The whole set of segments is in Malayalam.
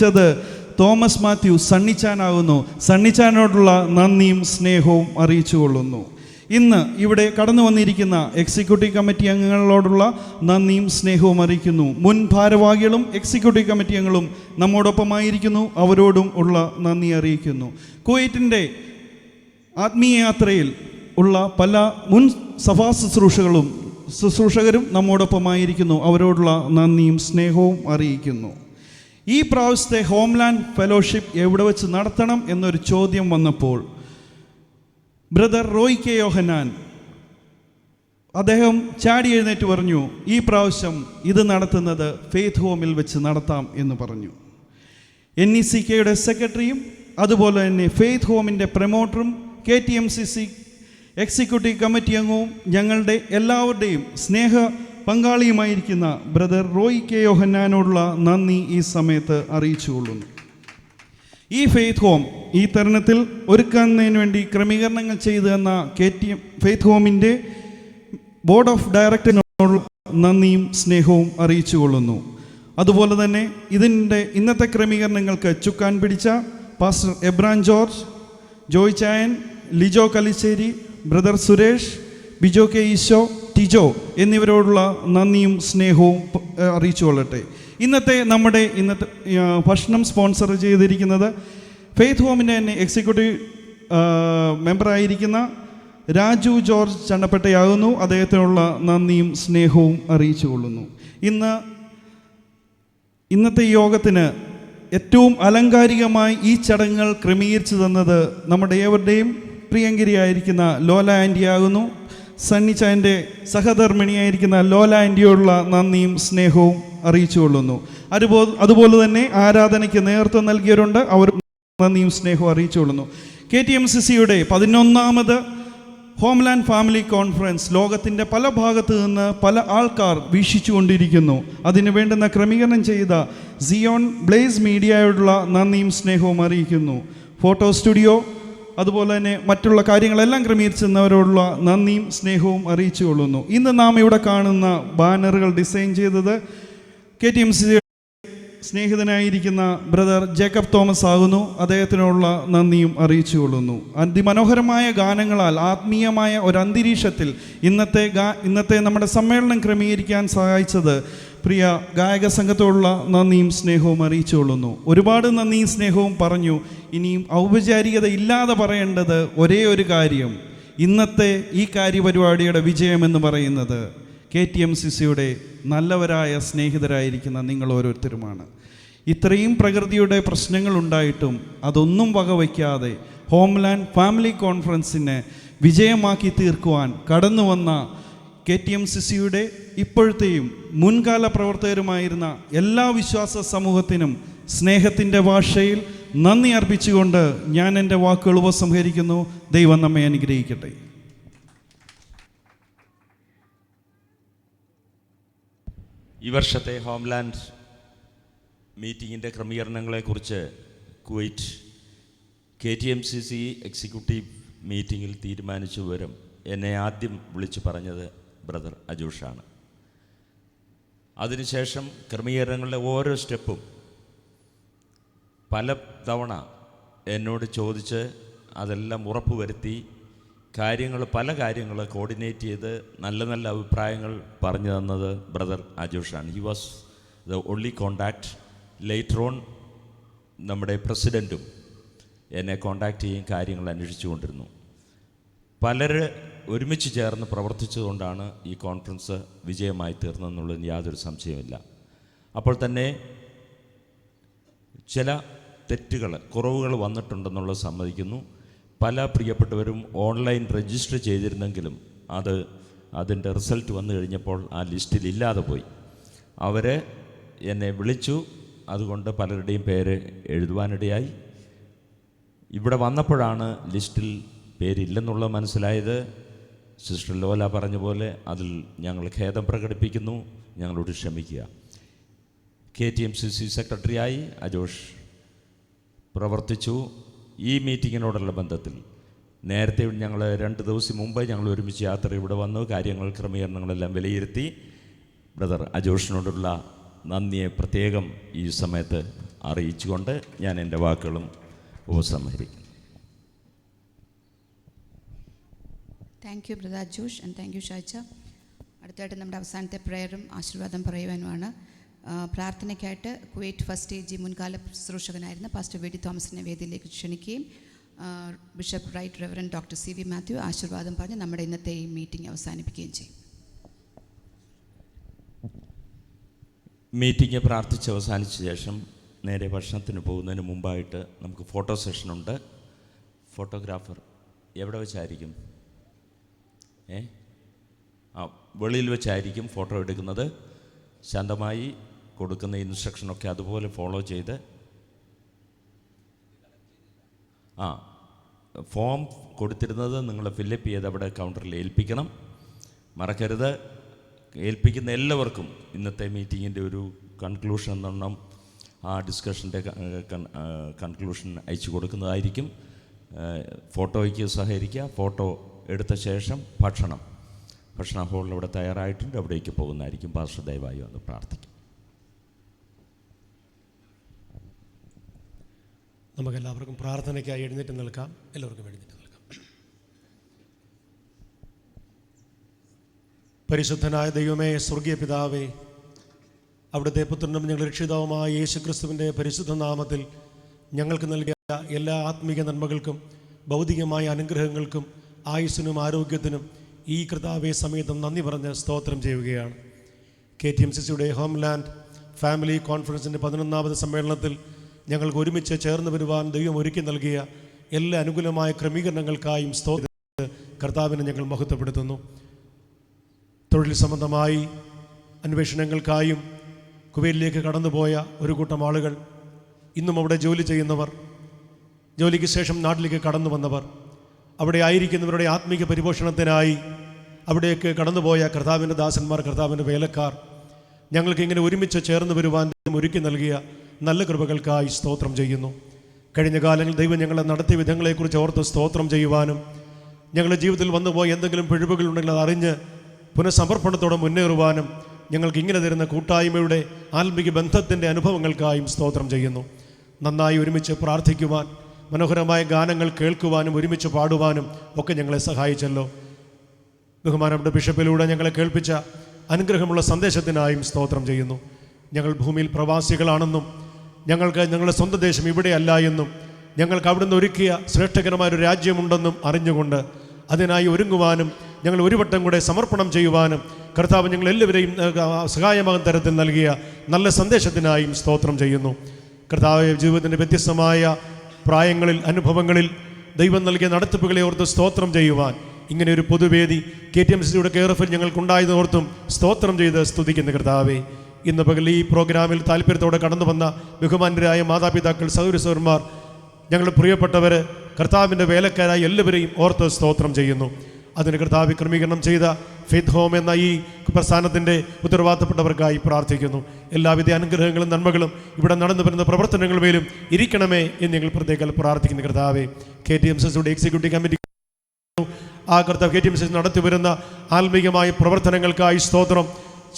പ്രവർത്തിച്ചത് തോമസ് മാത്യു സണ്ണിച്ചാനാകുന്നു. സണ്ണിച്ചാനോടുള്ള നന്ദിയും സ്നേഹവും അറിയിച്ചു കൊള്ളുന്നു ഇന്ന് ഇവിടെ കടന്നു വന്നിരിക്കുന്ന എക്സിക്യൂട്ടീവ് കമ്മിറ്റി അംഗങ്ങളോടുള്ള നന്ദിയും സ്നേഹവും അറിയിക്കുന്നു. മുൻ ഭാരവാഹികളും എക്സിക്യൂട്ടീവ് കമ്മിറ്റി അംഗങ്ങളും നമ്മോടൊപ്പമായിരിക്കുന്നു. അവരോടും ഉള്ള നന്ദി അറിയിക്കുന്നു. കുവൈറ്റിന്റെ ആത്മീയ യാത്രയിൽ ഉള്ള പല മുൻ സഭാ ശുശ്രൂഷകളും ശുശ്രൂഷകരും നമ്മോടൊപ്പമായിരിക്കുന്നു. അവരോടുള്ള നന്ദിയും സ്നേഹവും അറിയിക്കുന്നു. ഈ പ്രാവശ്യത്തെ ഹോംലാൻഡ് ഫെലോഷിപ്പ് എവിടെ വെച്ച് നടത്തണം എന്നൊരു ചോദ്യം വന്നപ്പോൾ ബ്രദർ റോയ് കെ യോഹനാൻ അദ്ദേഹം ചാടി എഴുന്നേറ്റ് പറഞ്ഞു ഈ പ്രാവശ്യം ഇത് നടത്തുന്നത് ഫെയ്ത്ത് ഹോമിൽ വെച്ച് നടത്താം എന്ന് പറഞ്ഞു. എൻ ഇ സി കെയുടെ സെക്രട്ടറിയും അതുപോലെ തന്നെ ഫെയ്ത്ത് ഹോമിന്റെ പ്രൊമോട്ടറും K T M C C executive committee അംഗവും ഞങ്ങളുടെ എല്ലാവരുടെയും സ്നേഹ പങ്കാളിയുമായിരിക്കുന്ന ബ്രദർ റോയ് കെ യോഹന്നാനോടുള്ള നന്ദി ഈ സമയത്ത് അറിയിച്ചുകൊള്ളുന്നു. ഈ ഫെയ്ത്ത് ഹോം ഈ തരുണത്തിൽ ഒരുക്കുന്നതിന് വേണ്ടി ക്രമീകരണങ്ങൾ ചെയ്തു തന്ന കെ ടി എം ഫെയ്ത്ത് ഹോമിന്റെ ബോർഡ് ഓഫ് ഡയറക്ടറിനോടുള്ള നന്ദിയും സ്നേഹവും അറിയിച്ചു കൊള്ളുന്നു അതുപോലെ തന്നെ ഇതിന്റെ ഇന്നത്തെ ക്രമീകരണങ്ങൾക്ക് ചുക്കാൻ പിടിച്ച pastor Ebran George Joy Chayan Lijo Kalissery brother Suresh Bijo K Eesho Tijo എന്നിവരോടുള്ള നന്ദിയും സ്നേഹവും അറിയിച്ചു കൊള്ളട്ടെ. ഇന്നത്തെ നമ്മുടെ ഇന്നത്തെ ഭക്ഷണം സ്പോൺസർ ചെയ്തിരിക്കുന്നത് ഫെയ്ത്ത് ഹോമിന്റെ തന്നെ എക്സിക്യൂട്ടീവ് മെമ്പറായിരിക്കുന്ന രാജു ജോർജ് ചണ്ടപ്പെട്ടയാകുന്നു അദ്ദേഹത്തിനുള്ള നന്ദിയും സ്നേഹവും അറിയിച്ചു കൊള്ളുന്നു. ഇന്ന് ഇന്നത്തെ യോഗത്തിന് ഏറ്റവും അലങ്കാരികമായി ഈ ചടങ്ങുകൾ ക്രമീകരിച്ചു തന്നത് നമ്മുടെ ഏവരുടെയും പ്രിയങ്കരിയായിരിക്കുന്ന ലോല ആന്റി ആകുന്നു ചായന്റെ സഹധർമ്മിണിയായിരിക്കുന്ന ലോല ആന്റിയോടുള്ള നന്ദിയും സ്നേഹവും അറിയിച്ചു കൊള്ളുന്നു അതുപോലെ അതുപോലെ തന്നെ ആരാധനയ്ക്ക് നേതൃത്വം നൽകിയവരുണ്ട്. അവർ നന്ദിയും സ്നേഹവും അറിയിച്ചു കൊള്ളുന്നു കെ ടി എം സി സിയുടെ പതിനൊന്നാമത് ഹോംലാൻഡ് ഫാമിലി കോൺഫറൻസ് ലോകത്തിന്റെ പല ഭാഗത്തു നിന്ന് പല ആൾക്കാർ വീക്ഷിച്ചുകൊണ്ടിരിക്കുന്നു. അതിന് വേണ്ടുന്ന ക്രമീകരണം ചെയ്ത സിയോൺ ബ്ലേസ് മീഡിയയോടുള്ള നന്ദിയും സ്നേഹവും അറിയിക്കുന്നു. ഫോട്ടോ സ്റ്റുഡിയോ അതുപോലെ തന്നെ മറ്റുള്ള കാര്യങ്ങളെല്ലാം ക്രമീകരിച്ചെന്നവരോടുള്ള നന്ദിയും സ്നേഹവും അറിയിച്ചു കൊള്ളുന്നു ഇന്ന് നാം ഇവിടെ കാണുന്ന ബാനറുകൾ ഡിസൈൻ ചെയ്തത് കെ ടി എം സി സ്നേഹിതനായിരിക്കുന്ന ബ്രദർ ജേക്കബ് തോമസ് ആകുന്നു. അദ്ദേഹത്തിനുള്ള നന്ദിയും അറിയിച്ചു കൊള്ളുന്നു അതിമനോഹരമായ ഗാനങ്ങളാൽ ആത്മീയമായ ഒരു അന്തരീക്ഷത്തിൽ ഇന്നത്തെ ഇന്നത്തെ നമ്മുടെ സമ്മേളനം ക്രമീകരിക്കാൻ സഹായിച്ചത് പ്രിയ ഗായക സംഘത്തോടുള്ള നന്ദിയും സ്നേഹവും അറിയിച്ചുകൊള്ളുന്നു. ഒരുപാട് നന്ദിയും സ്നേഹവും പറഞ്ഞു. ഇനിയും ഔപചാരികത ഇല്ലാതെ പറയേണ്ടത് ഒരേ ഒരു കാര്യം. ഇന്നത്തെ ഈ കാര്യപരിപാടിയുടെ വിജയമെന്ന് പറയുന്നത് കെ ടി എം സി സിയുടെ നല്ലവരായ സ്നേഹിതരായിരിക്കുന്ന നിങ്ങൾ ഓരോരുത്തരുമാണ്. ഇത്രയും പ്രകൃതിയുടെ പ്രശ്നങ്ങളുണ്ടായിട്ടും അതൊന്നും വകവയ്ക്കാതെ ഹോംലാൻഡ് ഫാമിലി കോൺഫറൻസിനെ വിജയമാക്കി തീർക്കുവാൻ കടന്നു വന്ന കെ ടി എം സി സിയുടെ ഇപ്പോഴത്തെയും മുൻകാല പ്രവർത്തകരുമായിരുന്ന എല്ലാ വിശ്വാസ സമൂഹത്തിനും സ്നേഹത്തിന്റെ ഭാഷയിൽ നന്ദി അർപ്പിച്ചുകൊണ്ട് ഞാൻ എന്റെ വാക്കുകൾ ഉപസംഹരിക്കുന്നു. ദൈവം നമ്മെ അനുഗ്രഹിക്കട്ടെ. ഈ വർഷത്തെ ഹോംലാൻഡ് മീറ്റിങ്ങിന്റെ ക്രമീകരണങ്ങളെക്കുറിച്ച് Kuwait K T M C C executive മീറ്റിങ്ങിൽ തീരുമാനിച്ചു വരും എന്നെ ആദ്യം വിളിച്ചു പറഞ്ഞത് ബ്രദർ അജൂഷാണ്. അതിനുശേഷം ക്രമീകരണങ്ങളുടെ ഓരോ സ്റ്റെപ്പും പല തവണ എന്നോട് ചോദിച്ച് അതെല്ലാം ഉറപ്പുവരുത്തി കാര്യങ്ങൾ പല കാര്യങ്ങൾ കോർഡിനേറ്റ് ചെയ്ത് നല്ല നല്ല അഭിപ്രായങ്ങൾ പറഞ്ഞു തന്നത് brother അജോഷാണ്. He was the only contact later on നമ്മുടെ പ്രസിഡന്റും എന്നെ കോണ്ടാക്ട് ചെയ്യും കാര്യങ്ങൾ അന്വേഷിച്ചു കൊണ്ടിരുന്നു പലര് ഒരുമിച്ച് ചേർന്ന് പ്രവർത്തിച്ചതുകൊണ്ടാണ് ഈ കോൺഫറൻസ് വിജയമായി തീർന്നതെന്നുള്ളതിന് യാതൊരു സംശയമില്ല അപ്പോൾ തന്നെ ചില തെറ്റുകൾ കുറവുകൾ വന്നിട്ടുണ്ടെന്നുള്ളത് സമ്മതിക്കുന്നു. പല പ്രിയപ്പെട്ടവരും ഓൺലൈൻ രജിസ്റ്റർ ചെയ്തിരുന്നെങ്കിലും അത് അതിന്റെ റിസൾട്ട് വന്നു കഴിഞ്ഞപ്പോൾ ആ ലിസ്റ്റിൽ ഇല്ലാതെ പോയി. അവർ എന്നെ വിളിച്ചു. അതുകൊണ്ട് പലരുടെയും പേര് എഴുതുവാനിടയായി. ഇവിടെ വന്നപ്പോഴാണ് ലിസ്റ്റിൽ പേരില്ലെന്നുള്ളത് മനസ്സിലായത്. സിസ്റ്റർ ലോല പറഞ്ഞ പോലെ അതിൽ ഞങ്ങൾ ഖേദം പ്രകടിപ്പിക്കുന്നു ഞങ്ങളോട് ക്ഷമിക്കുക. K T M C C സെക്രട്ടറിയായി അജോഷ് പ്രവർത്തിച്ചു ഈ മീറ്റിങ്ങിനോടുള്ള ബന്ധത്തിൽ. നേരത്തെ ഞങ്ങൾ രണ്ട് ദിവസം മുമ്പ് ഞങ്ങൾ ഒരുമിച്ച് യാത്ര ഇവിടെ വന്നു കാര്യങ്ങൾ ക്രമീകരണങ്ങളെല്ലാം വിലയിരുത്തി. ബ്രദർ അജോഷിനോടുള്ള നന്ദിയെ പ്രത്യേകം ഈ സമയത്ത് അറിയിച്ചുകൊണ്ട് ഞാൻ എന്റെ വാക്കുകളും ഉപസംഹരിക്കുന്നു. Thank you brother Josh and thank you Shaja അടുത്തായിട്ട് നമ്മുടെ അവസാനത്തെ പ്രേയറും ആശീർവാദം പറയുവാനുമാണ്. പ്രാർത്ഥനയ്ക്കായിട്ട് കുവൈറ്റ് ഫസ്റ്റ് എ ജി മുൻകാല ശുശ്രൂഷകനായിരുന്ന പാസ്റ്റർ വി ഡി തോമസിനെ വേദിയിലേക്ക് ക്ഷണിക്കുകയും bishop right reverend doctor C V Mathew ആശീർവാദം പറഞ്ഞ് നമ്മുടെ ഇന്നത്തെ ഈ മീറ്റിംഗ് അവസാനിപ്പിക്കുകയും ചെയ്യും. മീറ്റിംഗ് പ്രാർത്ഥിച്ച് അവസാനിച്ച ശേഷം നേരെ ഭക്ഷണത്തിന് പോകുന്നതിന് മുമ്പായിട്ട് നമുക്ക് ഫോട്ടോ സെഷനുണ്ട് ഫോട്ടോഗ്രാഫർ എവിടെ വെച്ചായിരിക്കും? ഏ? ആ വെളിയിൽ വെച്ചായിരിക്കും ഫോട്ടോ എടുക്കുന്നത്. ശാന്തമായി കൊടുക്കുന്ന ഇൻസ്ട്രക്ഷനൊക്കെ അതുപോലെ ഫോളോ ചെയ്ത്. ആ ഫോം കൊടുത്തിരുന്നത് നിങ്ങൾ ഫില്ലപ്പ് ചെയ്ത് അവിടെ കൗണ്ടറിൽ ഏൽപ്പിക്കണം. മറക്കരുത്. ഏൽപ്പിക്കുന്ന എല്ലാവർക്കും ഇന്നത്തെ മീറ്റിങ്ങിന്റെ ഒരു കൺക്ലൂഷൻ എന്നെണ്ണം ആ ഡിസ്കഷന്റെ കൺക്ലൂഷൻ അയച്ചു കൊടുക്കുന്നതായിരിക്കും. ഫോട്ടോയ്ക്ക് സഹകരിക്കുക. ഫോട്ടോ എടുത്ത ശേഷം ഭക്ഷണം. ഭക്ഷണ ഹോളിൽ ഇവിടെ തയ്യാറായിട്ടുണ്ട്. അവിടേക്ക് പോകുന്നതായിരിക്കും. പാർശ്വ ദയവായി വന്ന് പ്രാർത്ഥിക്കും. നമുക്ക് എല്ലാവർക്കും പ്രാർത്ഥനയ്ക്കായി എഴുന്നേറ്റ് നിൽക്കാം. എല്ലാവർക്കും എഴുന്നേറ്റ് നിൽക്കാം. പരിശുദ്ധനായ ദൈവമേ സ്വർഗീയ പിതാവേ അവിടുത്തെ പുത്രനും ഞങ്ങൾ രക്ഷിതാവുമായ യേശു ക്രിസ്തുവിന്റെ പരിശുദ്ധ നാമത്തിൽ ഞങ്ങൾക്ക് നൽകിയ എല്ലാ ആത്മീക നന്മകൾക്കും ഭൗതികമായ അനുഗ്രഹങ്ങൾക്കും ആയുസ്സിനും ആരോഗ്യത്തിനും ഈ കൃതാവേ സമേതം നന്ദി പറഞ്ഞ് സ്തോത്രം ചെയ്യുകയാണ്. കെ ടി എം സി സിയുടെ ഹോംലാൻഡ് ഫാമിലി കോൺഫറൻസിന്റെ പതിനൊന്നാമത് സമ്മേളനത്തിൽ ഞങ്ങൾക്ക് ഒരുമിച്ച് ചേർന്ന് വരുവാൻ ദൈവം ഒരുക്കി നൽകിയ എല്ലാ അനുകൂലമായ ക്രമീകരണങ്ങൾക്കായും സ്തോത്ര കർത്താവിനെ ഞങ്ങൾ മഹത്വപ്പെടുത്തുന്നു. തൊഴിൽ സംബന്ധമായി അന്വേഷണങ്ങൾക്കായും കുവൈറ്റിലേക്ക് കടന്നുപോയ ഒരു കൂട്ടം ആളുകൾ ഇന്നും അവിടെ ജോലി ചെയ്യുന്നവർ ജോലിക്ക് ശേഷം നാട്ടിലേക്ക് കടന്നു വന്നവർ അവിടെ ആയിരിക്കുന്നവരുടെ ആത്മീക പരിപോഷണത്തിനായി അവിടേക്ക് കടന്നുപോയ കർത്താവിന്റെ ദാസന്മാർ കർത്താവിന്റെ വേലക്കാർ ഞങ്ങൾക്ക് ഇങ്ങനെ ഒരുമിച്ച് ചേർന്ന് വരുവാൻ ഒരുക്കി നൽകിയ നല്ല കൃപകൾക്കായി സ്തോത്രം ചെയ്യുന്നു. കഴിഞ്ഞ കാലങ്ങളിൽ ദൈവം ഞങ്ങളെ നടത്തിയ വിധങ്ങളെക്കുറിച്ച് ഓർത്ത് സ്തോത്രം ചെയ്യുവാനും ഞങ്ങളുടെ ജീവിതത്തിൽ വന്നുപോയ എന്തെങ്കിലും പിഴവുകൾ ഉണ്ടെങ്കിൽ അത് അറിഞ്ഞ് പുനഃസമർപ്പണത്തോടെ മുന്നേറുവാനും ഞങ്ങൾക്ക് ഇങ്ങനെ തരുന്ന കൂട്ടായ്മയുടെ ആത്മിക ബന്ധത്തിന്റെ അനുഭവങ്ങൾക്കായും സ്തോത്രം ചെയ്യുന്നു. നന്നായി ഒരുമിച്ച് പ്രാർത്ഥിക്കുവാൻ മനോഹരമായ ഗാനങ്ങൾ കേൾക്കുവാനും ഒരുമിച്ച് പാടുവാനും ഒക്കെ ഞങ്ങളെ സഹായിച്ചല്ലോ. ബഹുമാനപ്പെട്ട ബിഷപ്പിലൂടെ ഞങ്ങളെ കേൾപ്പിച്ച അനുഗ്രഹമുള്ള സന്ദേശത്തിനായും സ്തോത്രം ചെയ്യുന്നു. ഞങ്ങൾ ഭൂമിയിൽ പ്രവാസികളാണെന്നും ഞങ്ങൾക്ക് ഞങ്ങളുടെ സ്വന്തം ദേശം ഇവിടെയല്ല എന്നും ഞങ്ങൾക്ക് അവിടുന്ന് ഒരുക്കിയ ശ്രേഷ്ഠകരമായ ഒരു രാജ്യമുണ്ടെന്നും അറിഞ്ഞുകൊണ്ട് അതിനായി ഒരുങ്ങുവാനും ഞങ്ങൾ ഒരു വട്ടം കൂടെ സമർപ്പണം ചെയ്യുവാനും കർത്താവ് ഞങ്ങൾ എല്ലാവരെയും സഹായമാകുന്ന തരത്തിൽ നൽകിയ നല്ല സന്ദേശത്തിനായും സ്തോത്രം ചെയ്യുന്നു. കർത്താവ് ജീവിതത്തിന്റെ വ്യത്യസ്തമായ പ്രായങ്ങളിൽ അനുഭവങ്ങളിൽ ദൈവം നൽകിയ നടത്തിപ്പുകളെ ഓർത്ത് സ്തോത്രം ചെയ്യുവാൻ. ഇങ്ങനെ ഒരു പൊതുവേദി കെ ടി എം സിയുടെ കെയർഫിൽ ഞങ്ങൾക്കുണ്ടായത് ഓർത്തും സ്തോത്രം ചെയ്ത് സ്തുതിക്കുന്ന കർത്താവേ. ഇന്ന് പകൽ ഈ പ്രോഗ്രാമിൽ താല്പര്യത്തോടെ കടന്നു വന്ന ബഹുമാനരായ മാതാപിതാക്കൾ സൗരസവന്മാർ ഞങ്ങളുടെ പ്രിയപ്പെട്ടവർ കർത്താവിന്റെ വേലക്കാരായ എല്ലാവരെയും ഓർത്ത് സ്തോത്രം ചെയ്യുന്നു. അതിന് കർത്താവ് ക്രമീകരണം ചെയ്ത ഫെയ്ത്ത് ഹോം എന്ന ഈ പ്രസ്ഥാനത്തിന്റെ ഉത്തരവാദിത്തപ്പെട്ടവർക്കായി പ്രാർത്ഥിക്കുന്നു. എല്ലാവിധ അനുഗ്രഹങ്ങളും നന്മകളും ഇവിടെ നടന്നു വരുന്ന പ്രവർത്തനങ്ങൾ മേലും ഇരിക്കണമേ എന്ന് ഞങ്ങൾ പ്രത്യേകം പ്രാർത്ഥിക്കുന്നു കർത്താവെ. കെ ടി എം സിയുടെ എക്സിക്യൂട്ടീവ് കമ്മിറ്റി ആ കർത്താവ് കെ ടി എം സി നടത്തി വരുന്ന ആത്മീയമായ പ്രവർത്തനങ്ങൾക്കായി സ്തോത്രം.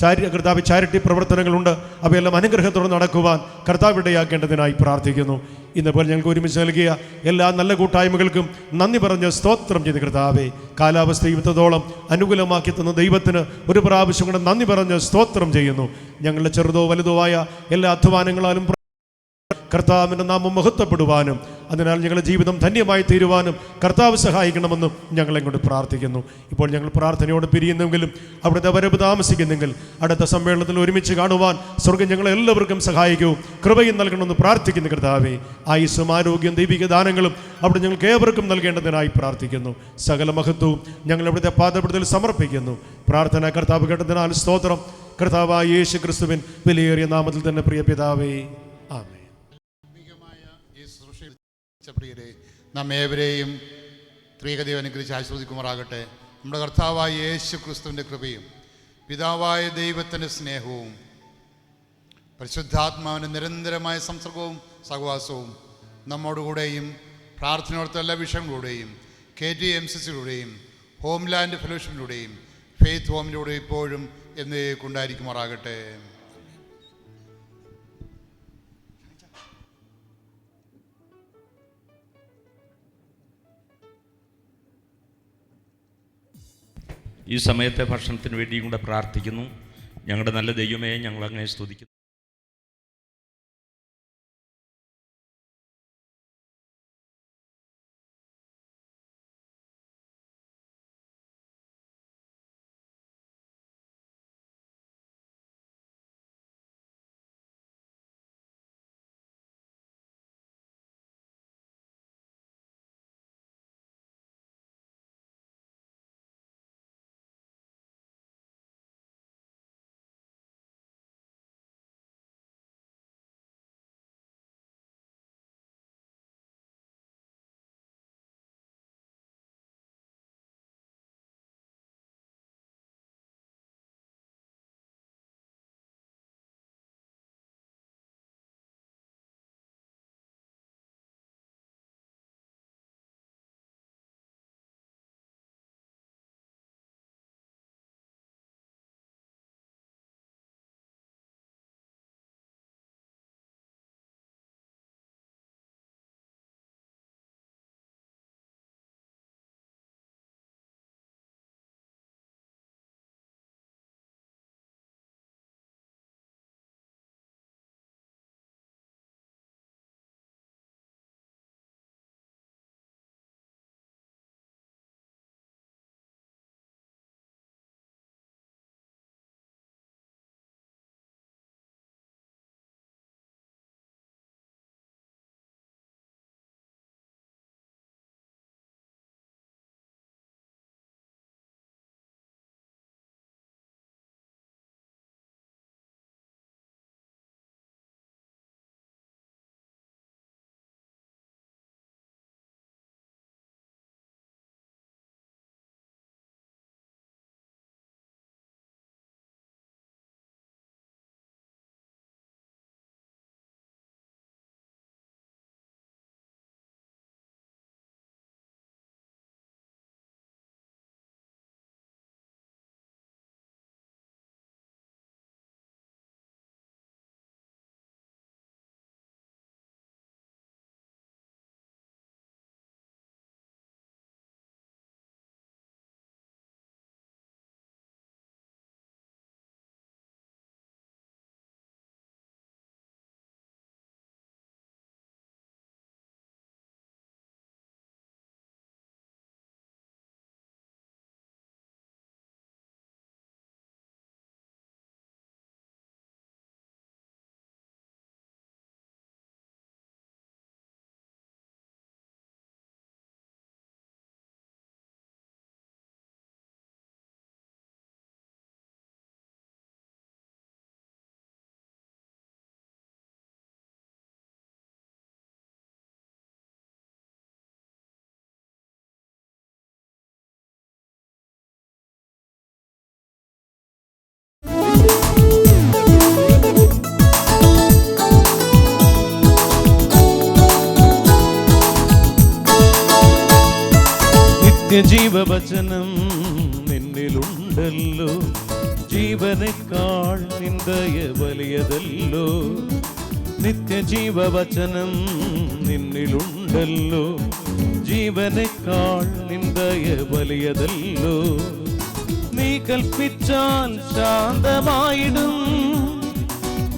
ചാരി കർത്താവ് ചാരിറ്റി പ്രവർത്തനങ്ങളുണ്ട്. അവയെല്ലാം അനുഗ്രഹത്തോടെ നടക്കുവാൻ കർത്താവ് ഇടയാക്കേണ്ടതിനായി പ്രാർത്ഥിക്കുന്നു. ഇന്ന് പോലെ ഞങ്ങൾക്ക് ഒരുമിച്ച് നൽകിയ എല്ലാ നല്ല കൂട്ടായ്മകൾക്കും നന്ദി പറഞ്ഞ് സ്തോത്രം ചെയ്ത് കർത്താവെ. കാലാവസ്ഥ ജീവിതത്തോളം അനുകൂലമാക്കി തന്ന ദൈവത്തിന് ഒരു പ്രാവശ്യം കൂടെ നന്ദി പറഞ്ഞ് സ്തോത്രം ചെയ്യുന്നു. ഞങ്ങളുടെ ചെറുതോ വലുതോ ആയ എല്ലാ അധ്വാനങ്ങളാലും കർത്താവിന്റെ നാമം മഹത്വപ്പെടുവാനും അതിനാൽ ഞങ്ങളുടെ ജീവിതം ധന്യമായി തീരുവാനും കർത്താവ് സഹായിക്കണമെന്നും ഞങ്ങളെ കൊണ്ട് പ്രാർത്ഥിക്കുന്നു. ഇപ്പോൾ ഞങ്ങൾ പ്രാർത്ഥനയോട് പിരിയുന്നെങ്കിലും അവിടുത്തെ വരവ് താമസിക്കുന്നെങ്കിൽ അടുത്ത സമ്മേളനത്തിൽ ഒരുമിച്ച് കാണുവാൻ സ്വർഗം ഞങ്ങളെ എല്ലാവർക്കും സഹായിക്കൂ. കൃപയും നൽകണമെന്ന് പ്രാർത്ഥിക്കുന്നു കർത്താവേ. ആയുസ്സും ആരോഗ്യം ദൈവിക ദാനങ്ങളും അവിടെ ഞങ്ങൾക്ക് ഏവർക്കും നൽകേണ്ടതിനായി പ്രാർത്ഥിക്കുന്നു. സകല മഹത്വവും ഞങ്ങൾ അവിടുത്തെ പാദപ്പെടുത്തൽ സമർപ്പിക്കുന്നു. പ്രാർത്ഥന കർത്താവ് കേട്ടതിനാൽ സ്തോത്രം. കർത്താവായ യേശു ക്രിസ്തുവിൻ വിലയേറിയ നാമത്തിൽ തന്നെ പ്രിയ പിതാവേ. പ്രിയരെ നാം ഏവരെയും ത്രികദൈവം അനുഗ്രഹിച്ച് ആശ്വസിക്കുമാറാകട്ടെ നമ്മുടെ കർത്താവായ യേശു ക്രിസ്തുവിന്റെ കൃപയും പിതാവായ ദൈവത്തിന്റെ സ്നേഹവും പരിശുദ്ധാത്മാവിന്റെ നിരന്തരമായ സംസർഗവും സഹവാസവും നമ്മോടുകൂടെയും പ്രാർത്ഥനയോടത്തെ എല്ലാ വിഷയങ്ങളിലൂടെയും കെ ടി എം സി സിയിലൂടെയും ഹോംലാൻഡ് ഫെലോഷിപ്പിലൂടെയും ഫെയ്ത്ത് ഹോമിലൂടെ ഇപ്പോഴും എന്നേക്കുണ്ടായിരിക്കുമാറാകട്ടെ ഈ സമയത്തെ ഭക്ഷണത്തിന് വേണ്ടിയും കൂടെ പ്രാർത്ഥിക്കുന്നു. ഞങ്ങളുടെ നല്ല ദൈവമേ ഞങ്ങൾ അങ്ങനെ സ്തുതിക്കുന്നു. നിത്യജീവവചനം നിന്നിലുണ്ടല്ലോ. ജീവനേക്കാൾ നിന്ദയ വലിയതല്ലോ. നിത്യജീവവചനം നിന്നിലുണ്ടല്ലോ. ജീവനേക്കാൾ നിന്ദയ വലിയതല്ലോ. നീ കൽപ്പിച്ചാൽ ശാന്തമായിടും.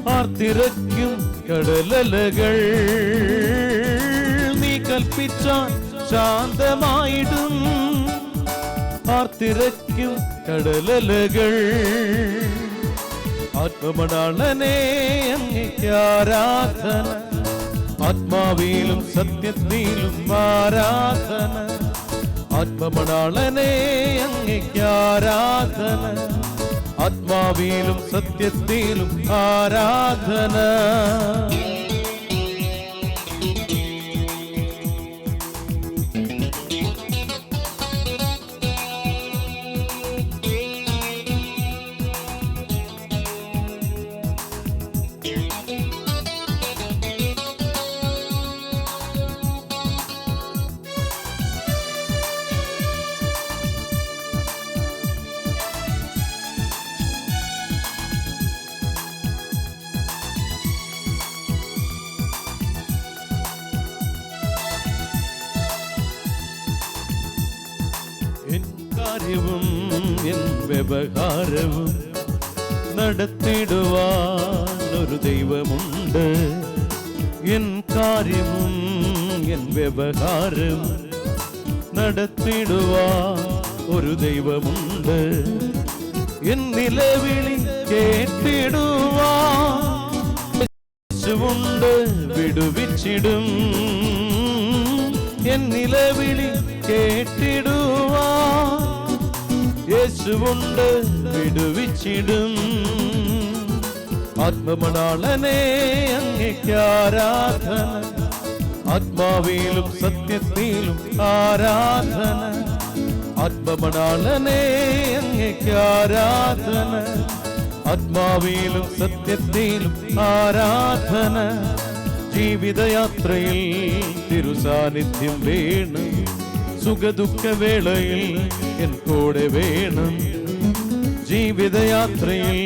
ആർത്തിരയ്ക്കും കടലലകൾ. നീ കൽപ്പിച്ചാൽ ശാന്തമായിടും. ആർത്തിരയ്ക്കും കടലലകൾ. ആത്മമണാളനെ അംഗിക്കാരാധന ആത്മാവിയിലും സത്യത്തിലും ആരാധന. ആത്മമണാളനെ അംഗിക്കാരാധന ആത്മാവിയിലും സത്യത്തിലും ആരാധന. കാര്യവും എൻ വ്യവഹാരവും നടത്തിടുവാൻ ഒരു ദൈവമുണ്ട്. എൻ കാര്യവും എൻ വ്യവഹാരവും നടത്തിടുവാൻ ഒരു ദൈവമുണ്ട്. എൻ നിലവിളി കേട്ടിടുവാൻ യേശുവുണ്ട് വിടുവിച്ചിടും. എൻ നിലവിളി കേട്ടിടുവാ യേശുവുണ്ട് വിടുവിച്ചിടും. ആത്മമണാളനെ അങ്ങേക്കാരാധന ആത്മാവിലും സത്യത്തിലും ആരാധന. ആത്മമണാളനെ അങ്ങേക്കാരാധന ആത്മാവിലും സത്യത്തിലും ആരാധന. ജീവിതയാത്രയിൽ തിരുസാന്നിധ്യം വേണം. സുഖദുഃഖവേളയിൽ എൻ കൂടെ വേണം. ജീവിതയാത്രയിൽ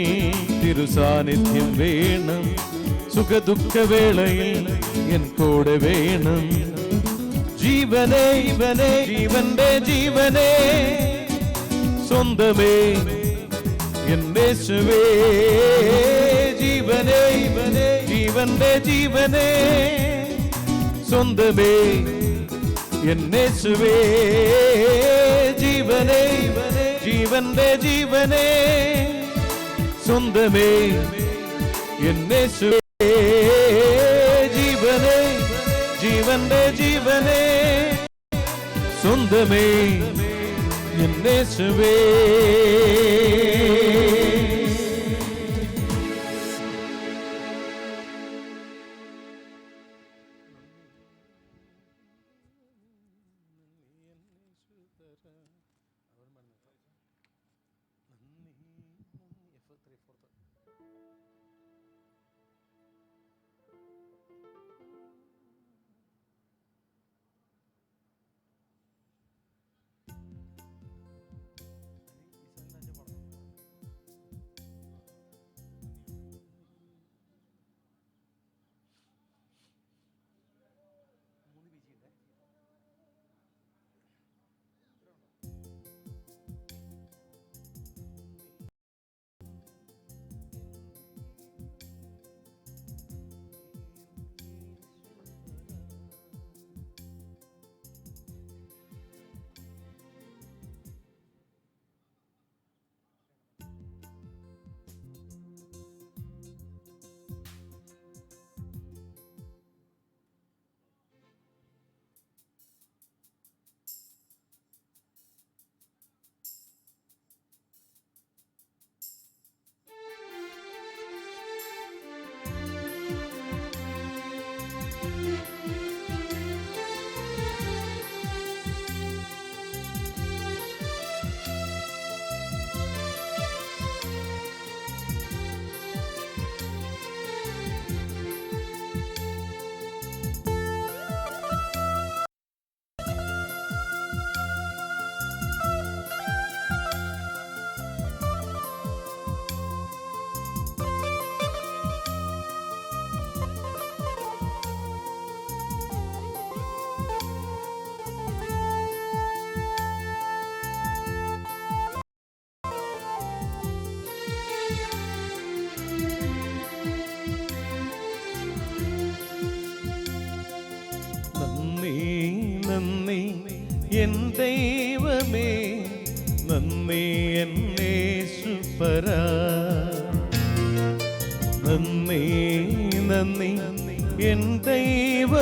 തിരുസാന്നിധ്യം വേണം. സുഖദുഃഖവേളയിൽ എൻ കൂടെ വേണം. ജീവനേ ഇവനെ ജീവന്റെ ജീവനെ സ്വന്തമേ എന്റെ ശുവേ ജീവനേ ഇവനെ ജീവന്റെ ജീവനെ സ്വന്തമേ എന്നേശുവേ ജീവനെ ജീവന്റെ ജീവനേ സ്വന്തമേ എന്നെ ജീവനേ ജീവന്റെ ജീവനേ സ്വന്തമേ എന്നെ നന്ദി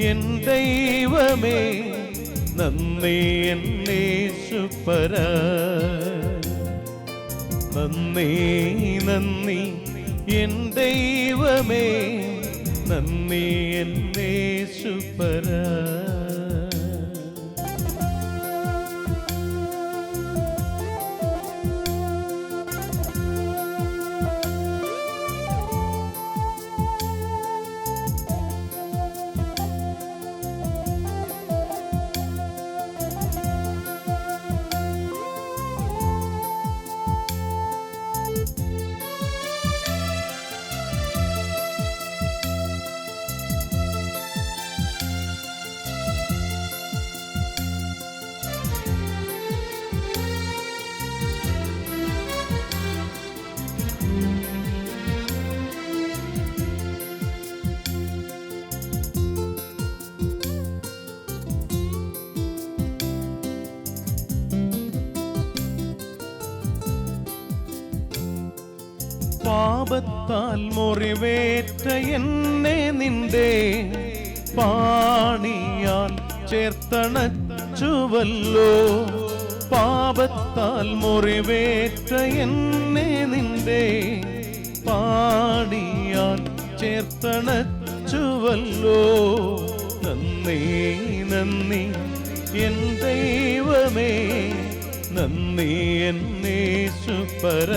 എൻ ദൈവമേ നന്ദി എന്നേശുപര നന്ദി നന്ദി എൻ ദൈവമേ നന്ദി എന്നേശുപര പാപത്താൽ മുറിവേറ്റ എന്നെ നിന്റെ പാണിയാൽ ചേർത്തണച്ചുവല്ലോ. പാപത്താൽ മുറിവേറ്റ എന്നെ നിന്റെ പാണിയാൽ ചേർത്തണച്ചുവല്ലോ. നന്ദി നന്ദി എൻ ദൈവമേ നന്ദി എന്നേശുപര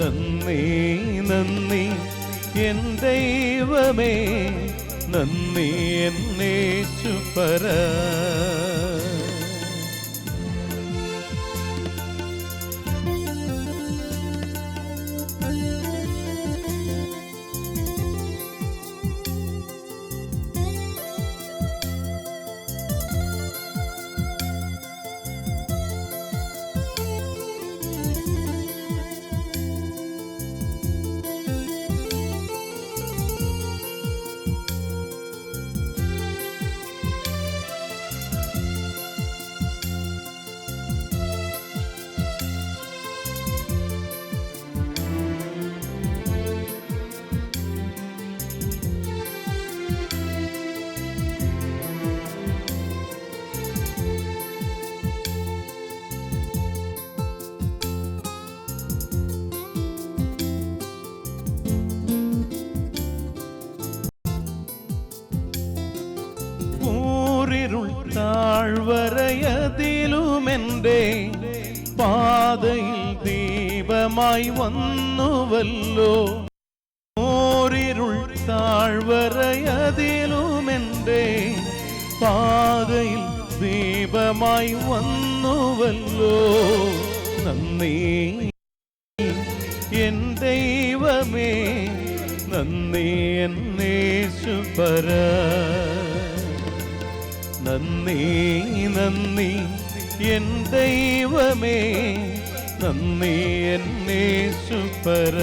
നന്ദി നന്ദി എൻ ദൈവമേ നന്ദി എന്നേശുപര കൂരിരുൾ താഴ്വരയതിലുമെന്റെ പാതയിൽ ദീപമായി വന്നുവല്ലോ. ഓരിരുൾ താഴ്വരയതിലുമെന്റെ പാതയിൽ ദീപമായി വന്നുവല്ലോ. നന്ദി. എൻ ദൈവമേ നന്ദി എന്നേശുപര നന്ദി നന്ദി എൻ ദൈവമേ നന്ദി എന്നേശുപര